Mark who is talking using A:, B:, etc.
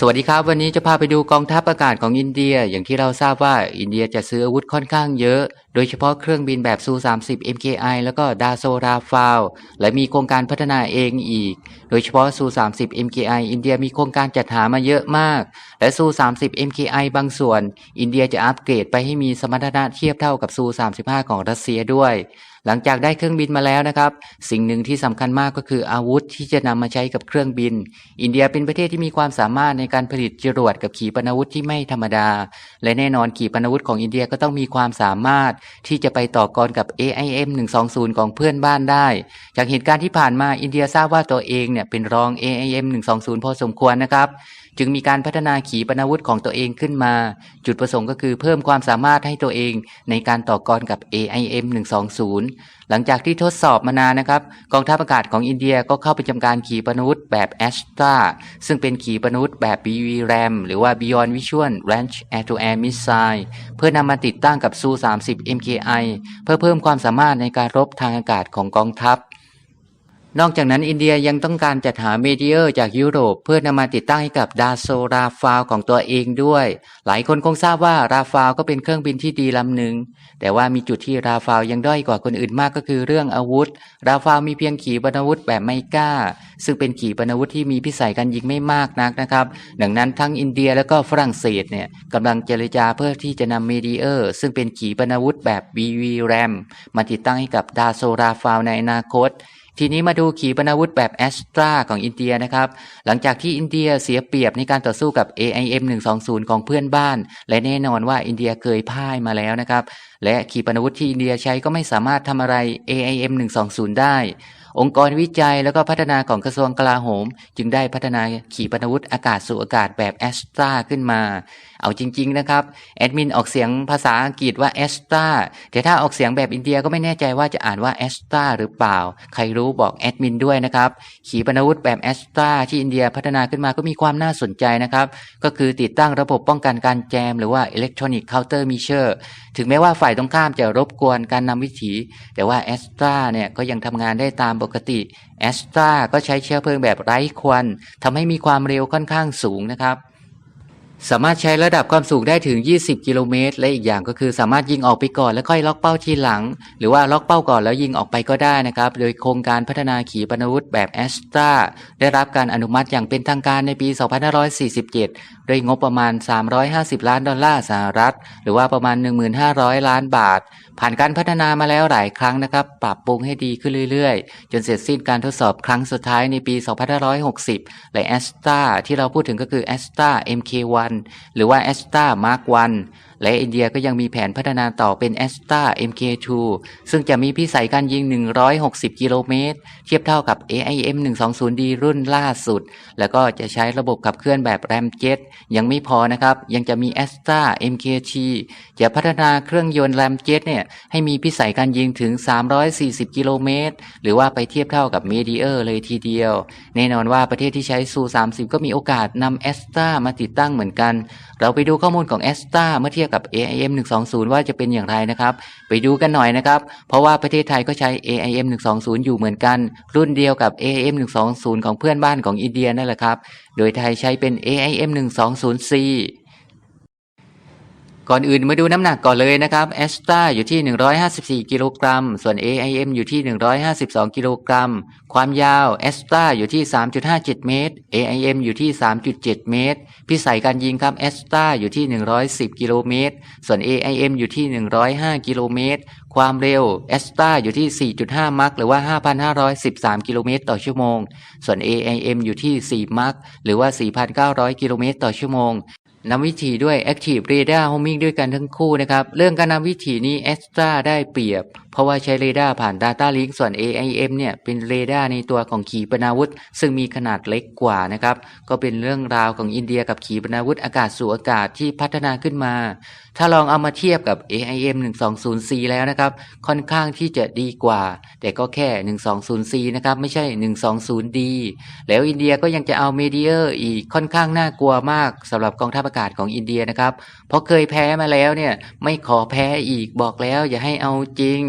A: สวัสดีครับ วันนี้จะพาไปดูกองทัพอากาศของอินเดีย อย่างที่เราทราบว่าอินเดียจะซื้ออาวุธค่อนข้างเยอะ โดยเฉพาะเครื่องบินแบบซู 30 MKI แล้วก็ดาโซราฟาลและมีโครงการพัฒนาเองอีก โดยเฉพาะซู 30 MKI อินเดียมีโครงการจัดหามาเยอะมาก และซู 30 MKI บางส่วน อินเดียจะอัปเกรดไปให้มีสมรรถนะเทียบเท่ากับซู 35 ของรัสเซียด้วยหลังจากได้เครื่องบินมาแล้วนะครับ สิ่งหนึ่งที่สำคัญมากก็คืออาวุธที่จะนำมาใช้กับเครื่องบิน อินเดียเป็นประเทศที่มีความสามารถในการผลิตจรวดกับขีปนาวุธที่ไม่ธรรมดา และแน่นอนขีปนาวุธของอินเดียก็ต้องมีความสามารถที่จะไปต่อกรกับ AIM 120 ของเพื่อนบ้านได้ จากเหตุการณ์ที่ผ่านมาอินเดียทราบว่าตัวเองเนี่ยเป็นรอง AIM 120 พอสมควรนะครับจึงมีการพัฒนาขีปนาวุธของตัวเองขึ้นมา จุดประสงค์ก็คือเพิ่มความสามารถให้ตัวเองในการต่อกรกับ AIM 120หลังจากที่ทดสอบมานานนะครับ กองทัพอากาศของอินเดียก็เข้าไปจำการขีปนาวุธแบบแอชตาซึ่งเป็นขีปนาวุธแบบ BVRAM หรือว่า Beyond Visual Range Air to Air Missile เพื่อนำมาติดตั้งกับซู 30 MKI เพื่อเพิ่มความสามารถในการรบทางอากาศของกองทัพ นอกจากนั้นอินเดียยังต้องการจัดหาเมดิเออร์จากยุโรป เพื่อนำมาติดตั้งให้กับดาโซราฟาลของตัวเองด้วย หลายคนคงทราบว่าราฟาลก็เป็นเครื่องบินที่ดีลำหนึ่งแต่ว่ามีจุดที่ราฟาลยังด้อยกว่าคนอื่นมากก็คือเรื่องอาวุธ ราฟาลมีเพียงขีปนาวุธแบบไมก้า ซึ่งเป็นขีปนาวุธที่มีพิสัยการยิงไม่มากนักนะครับ ดังนั้นทั้งอินเดียและก็ฝรั่งเศสเนี่ยกำลังเจรจาเพื่อที่จะนำเมดิเออร์ซึ่งเป็นขีปนาวุธแบบ BVRAM มาติดตั้งให้กับดาโซราฟาลในอนาคต ทีนี้มาดูขีปนาวุธแบบแอสตราของอินเดียนะครับ หลังจากที่อินเดียเสียเปรียบในการต่อสู้กับ AIM 120 ของเพื่อนบ้าน และแน่นอนว่าอินเดียเคยพ่ายมาแล้วนะครับ และขีปนาวุธที่อินเดียใช้ก็ไม่สามารถทำอะไร AIM 120 ได้ องค์กรวิจัยแล้วก็พัฒนาของกระทรวงกลาโหม จึงได้พัฒนาขีปนาวุธอากาศสู่อากาศแบบแอสตราขึ้นมา เอาจริง ๆ นะครับ แอดมินออกเสียงภาษาอังกฤษว่าแอสตราแต่ถ้าออกเสียงแบบอินเดียก็ไม่แน่ใจว่าจะอ่านว่าแอสตราหรือเปล่า ใครรู้บอกแอดมินด้วยนะครับ ขีปนาวุธแบบแอสตราที่อินเดียพัฒนาขึ้นมาก็มีความน่าสนใจนะครับ ก็คือติดตั้งระบบป้องกันการแจม หรือว่า Electronic Counter Measure ถึงแม้ว่าฝ่ายตรงข้ามจะรบกวนการนำวิถี แต่ว่าแอสตราเนี่ยก็ยังทำงานได้ตามปกติแอสตราก็ใช้เชื้อเพลิงแบบไร้ควันทำให้มีความเร็วค่อนข้างสูงนะครับสามารถใช้ระดับความสูงได้ถึง 20 กิโลเมตร และอีกอย่างก็คือสามารถยิงออกไปก่อนแล้วค่อยล็อกเป้าทีหลัง หรือว่าล็อกเป้าก่อนแล้วยิงออกไปก็ได้นะครับ โดยโครงการพัฒนาขีปนาวุธแบบแอสตราได้รับการอนุมัติอย่างเป็นทางการในปี 2547 ด้วยงบประมาณ 350 ล้านดอลลาร์สหรัฐ หรือว่าประมาณ 1,500 ล้านบาท ผ่านการพัฒนามาแล้วหลายครั้งนะครับ ปรับปรุงให้ดีขึ้นเรื่อยๆ จนเสร็จสิ้นการทดสอบครั้งสุดท้ายในปี 2560 และแอสตราที่เราพูดถึงก็คือแอสตรา MK1 หรือว่าแอสตรามาร์ก1และอินเดียก็ยังมีแผนพัฒนาต่อเป็น a s t r a MK2 ซึ่งจะมีพิสัยการยิง 160 กิโลเมตร เทียบเท่ากับ AIM 120D รุ่นล่าสุด แล้วก็จะใช้ระบบขับเคลื่อนแบบ Ramjet ยังไม่พอนะครับ ยังจะมี a s t r a MKT จะพัฒนาเครื่องยนต์ Ramjet เนี่ยให้มีพิสัยการยิงถึง 340 กิโลเมตร หรือว่าไปเทียบเท่ากับ Meteor เลยทีเดียว แน่นอนว่าประเทศที่ใช้ซู30ก็มีโอกาสนำ a s t r a มาติดตั้งเหมือนกัน เราไปดูข้อมูลของ a s t r a เมื่อเทียบกับ AIM 120 ว่าจะเป็นอย่างไรนะครับ ไปดูกันหน่อยนะครับ เพราะว่าประเทศไทยก็ใช้ AIM 120 อยู่เหมือนกัน รุ่นเดียวกับ AIM 120 ของเพื่อนบ้านของอินเดียนั่นแหละครับ โดยไทยใช้เป็น AIM 120C ก่อนอื่นมาดูน้ำหนักก่อนเลยนะครับแอสตราอยู่ที่ 154 กิโลกรัม ส่วน AIM อยู่ที่ 152 กิโลกรัม ความยาวแอสตราอยู่ที่ 3.57 เมตร AIM อยู่ที่ 3.7 เมตร พิสัยการยิงครับแอสตราอยู่ที่ 110 กิโลเมตร ส่วน AIM อยู่ที่ 105 กิโลเมตร ความเร็วแอสตราอยู่ที่ 4.5 มัคหรือว่า 5,513 กิโลเมตรต่อชั่วโมง ส่วน AIM อยู่ที่ 4 มัคหรือว่า 4,900 กิโลเมตรต่อชั่วโมง นำวิถีด้วย Active Radar Homing ด้วยกันทั้งคู่นะครับ เรื่องการนำวิถีนี้ a s t r a ได้เปรียบ เพราะว่าใช้เรดาร์ผ่าน Data Link ส่วน AIM เนี่ยเป็นเรดาร์ในตัวของขีปนาวุธ ซึ่งมีขนาดเล็กกว่านะครับ ก็เป็นเรื่องราวของอินเดียกับขีปนาวุธอากาศสู่อากาศที่พัฒนาขึ้นมา ถ้าลองเอามาเทียบกับ AIM 120C แล้วนะครับ ค่อนข้างที่จะดีกว่า แต่ก็แค่ 120C นะครับไม่ใช่ 120D แล้วอินเดียก็ยังจะเอาเมดิเออร์อีกค่อนข้างน่ากลัวมากสำหรับกองทัพอากาศของอินเดียนะครับ เพราะเคยแพ้มาแล้วเนี่ย ไม่ขอแพ้อีกบอกแล้ว อย่าให้เอาจริง